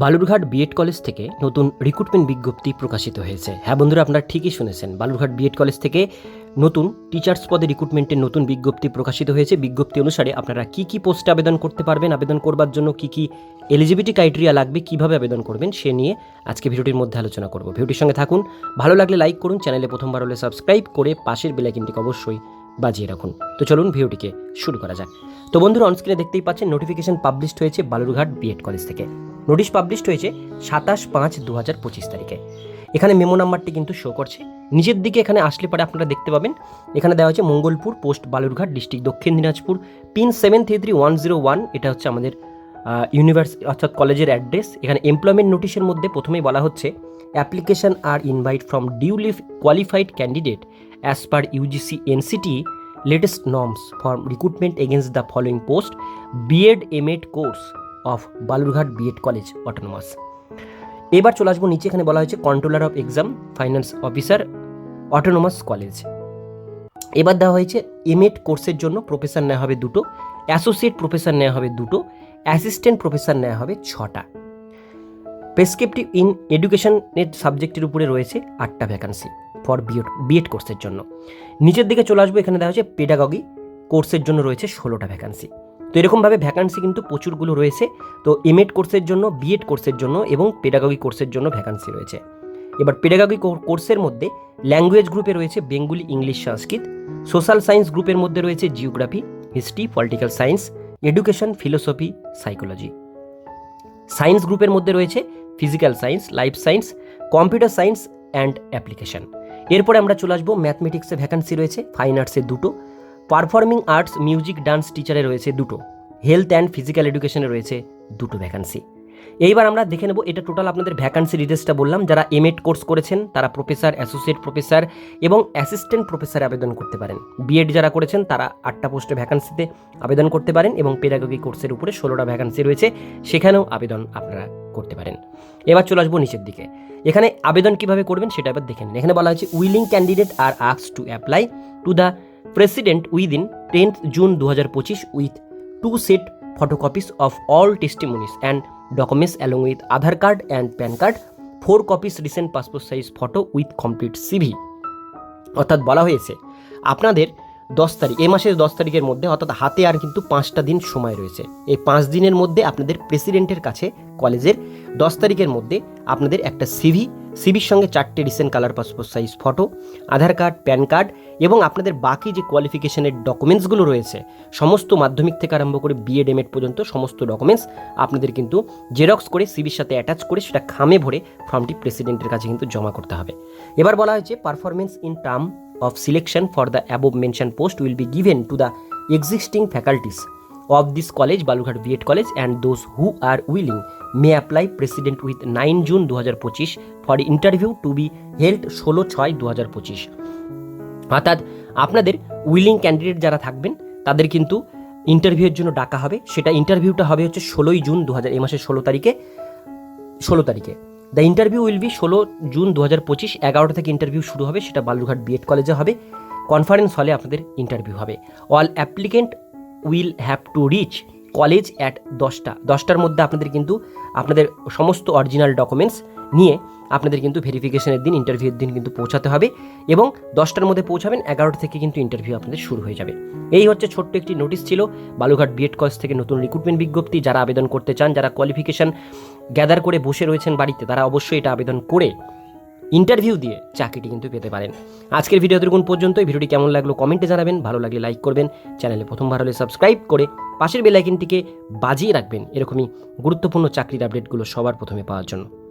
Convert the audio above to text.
Balurghat BEd college থেকে নতুন recruitment বিজ্ঞপ্তি প্রকাশিত হয়েছে। হ্যাঁ বন্ধুরা, আপনারা ঠিকই শুনেছেন, বালুরঘাট বিএড কলেজ থেকে নতুন টিচার্স পদে রিক্রুটমেন্টের নতুন বিজ্ঞপ্তি প্রকাশিত হয়েছে। বিজ্ঞপ্তি অনুসারে আপনারা কি কি পোস্টে আবেদন করতে পারবেন, আবেদন করবার জন্য কি কি এলিজিবিলিটি ক্রাইটেরিয়া লাগবে, কীভাবে আবেদন করবেন, সে নিয়ে আজকে ভিডিওটির মধ্যে আলোচনা করব। ভিডিওটির সঙ্গে থাকুন, ভালো লাগলে লাইক করুন চ্যানেলে প্রথমবার হলে সাবস্ক্রাইব করে পাশের বেলাইকিনটিকে অবশ্যই বাজিয়ে রাখুন। তো চলুন ভিডিওটিকে শুরু করা যাক। তো বন্ধুরা অনস্ক্রিনে দেখতেই পাচ্ছেন নোটিফিকেশন পাবলিশড হয়েছে বালুরঘাট বিএড কলেজ থেকে। নোটিশ পাবলিশড হয়েছে সাতাশ পাঁচ দু হাজার পঁচিশ তারিখে। এখানে মেমো নাম্বারটি কিন্তু শো করছে। নিচের দিকে এখানে আসলে পরে আপনারা দেখতে পাবেন, এখানে দেওয়া হচ্ছে Mangalpur post Balurghat district Dakshin Dinajpur pin seven three three one zero one এটা হচ্ছে আমাদের ইউনিভার্সিটি অর্থাৎ কলেজের অ্যাড্রেস এখানে এমপ্লয়মেন্ট নোটিশের মধ্যে প্রথমেই বলা হচ্ছে application are invite from duly qualified candidate as per UGC NCT latest norms for recruitment against the following post BEd Ed course of Balurghat BEd college autonomous এবার চলে আসব নিচে, এখানে বলা হয়েছে controller of exam finance officer autonomous college এবার দেওয়া হয়েছে এমএড কোর্সের জন্য প্রফেসর নেওয়া হবে দুটো অ্যাসোসিয়েট প্রফেসর নেওয়া হবে দুটো অ্যাসিস্ট্যান্ট প্রফেসর নেওয়া হবে ছটা। প্রেসক্রিপটিভ ইন এডুকেশনের সাবজেক্টের উপরে রয়েছে আটটা ভ্যাকান্সি ফর বিএড বিএড কোর্সের জন্য। নিচের দিকে চলে আসব, এখানে দেওয়া হচ্ছে পেডাগগি কোর্সের জন্য রয়েছে ষোলোটা ভ্যাকান্সি তো এরকমভাবে ভ্যাকান্সি কিন্তু প্রচুরগুলো রয়েছে। তো এমএড কোর্সের জন্য বিএড কোর্সের জন্য এবং পেডাগগি কোর্সের জন্য ভ্যাকান্সি রয়েছে। এবার পেডাগগি কোর্সের মধ্যে ল্যাঙ্গুয়েজ গ্রুপে রয়েছে Bengali English Sanskrit social science গ্রুপের মধ্যে রয়েছে geography history political science education philosophy psychology science গ্রুপের মধ্যে রয়েছে physical science life science computer science and application এরপরে আমরা চলে আসব ম্যাথমেটিক্সে ভ্যাকান্সি রয়েছে ফাইন আর্টসে দুটো। পারফর্মিং আর্টস মিউজিক ডান্স টিচারে রয়েছে দুটো। হেলথ অ্যান্ড ফিজিক্যাল এডুকেশনে রয়েছে দুটো ভ্যাকান্সি এইবার আমরা দেখে নেব, এটা টোটাল আপনাদের ভ্যাকান্সি ডিটেলসটা বললাম, যারা এমএড কোর্স করেছেন, তারা প্রফেসর অ্যাসোসিয়েট প্রফেসর এবং অ্যাসিস্ট্যান্ট প্রফেসরে আবেদন করতে পারেন। বিএড যারা করেছেন, তারা আটটা পোস্টে ভ্যাকান্সিতে আবেদন করতে পারেন এবং পেডাগগি কোর্সের উপরে ষোলোটা ভ্যাকান্সি রয়েছে, সেখানেও আবেদন আপনারা করতে পারেন। এবার চলে আসব নিচের দিকে। এখানে আবেদন কীভাবে করবেন সেটা এবার দেখেন এখানে বলা হয়েছে willing candidate are আক্স to apply to the president within tenth June দু হাজার পঁচিশ with two set photocopies of all testimonies and documents along with Aadhaar card and PAN card four copies recent passport size photo with complete CV অর্থাৎ বলা হয়েছে, আপনাদের দশ তারিখ এই মাসের দশ তারিখের মধ্যে, অর্থাৎ হাতে আর কিন্তু পাঁচটা দিন সময় রয়েছে। এই পাঁচ দিনের মধ্যে আপনাদের প্রেসিডেন্টের কাছে, কলেজের দশ তারিখের মধ্যে আপনাদের একটা সিভি, সিভির সঙ্গে চারটে recent colour passport size photo, Aadhaar card, PAN card এবং আপনাদের বাকি যে কোয়ালিফিকেশনের ডকুমেন্টসগুলো রয়েছে, সমস্ত মাধ্যমিক থেকে আরম্ভ করে বিএড এমএড পর্যন্ত সমস্ত ডকুমেন্টস আপনাদের কিন্তু জেরক্স করে, সিভির সাথে অ্যাটাচ করে, সেটা খামে ভরে ফর্মটি প্রেসিডেন্টের কাছে কিন্তু জমা করতে হবে। এবার বলা হয়েছে performance in term of selection for the above mentioned post will be given to the existing faculties of this college balughat BEd college and those who are willing may apply president with 9 June দু হাজার পঁচিশ for interview to be held ষোলো ছয় দু হাজার পঁচিশ অর্থাৎ আপনাদের উইলিং ক্যান্ডিডেট যারা থাকবেন তাদের কিন্তু ইন্টারভিউয়ের জন্য ডাকা হবে সেটা ইন্টারভিউটা হবে হচ্ছে ষোলোই জুন দু হাজার এই মাসের ষোলো তারিখে ষোলো তারিখে দ্য ইন্টারভিউ উইল বি ষোলো জুন দু হাজার পঁচিশ, এগারোটা থেকে ইন্টারভিউ শুরু হবে, সেটা বালুরঘাট বিএড কলেজে হবে। কনফারেন্স হলে আপনাদের ইন্টারভিউ হবে। All applicant will have to reach college at দশটা। দশটার মধ্যে আপনাদের কিন্তু, আপনাদের সমস্ত অরিজিনাল ডকুমেন্টস নিয়ে আপনাদের কিন্তু ভেরিফিকেশনের দিন ইন্টারভিউর দিন কিন্তু পৌঁছাতে হবে এবং দশটার মধ্যে পৌঁছাবেন, এগারোটা থেকে কিন্তু ইন্টারভিউ আপনাদের শুরু হয়ে যাবে। এই হচ্ছে ছোট্ট একটি নোটিশ ছিল বালুঘাট বিএড কলেজ থেকে নতুন রিক্রুটমেন্ট বিজ্ঞপ্তি। যারা আবেদন করতে চান, যারা কোয়ালিফিকেশন গ্যাদার করে বসে রয়েছেন বাড়িতে, তারা অবশ্যই এটা আবেদন করে ইন্টারভিউ দিয়ে চাকরিটি কিন্তু পেতে পারেন। আজকের ভিডিও দেখুন পর্যন্ত ভিডিওটি কেমন লাগল কমেন্টে জানাবেন, ভালো লাগলে লাইক করবেন, চ্যানেলে প্রথমবার হলে সাবস্ক্রাইব করে পাশের বেলাইকিনটিকে বাজিয়ে রাখবেন। এরকমই গুরুত্বপূর্ণ চাকরির আপডেটগুলো সবার প্রথমে পাওয়ার জন্য।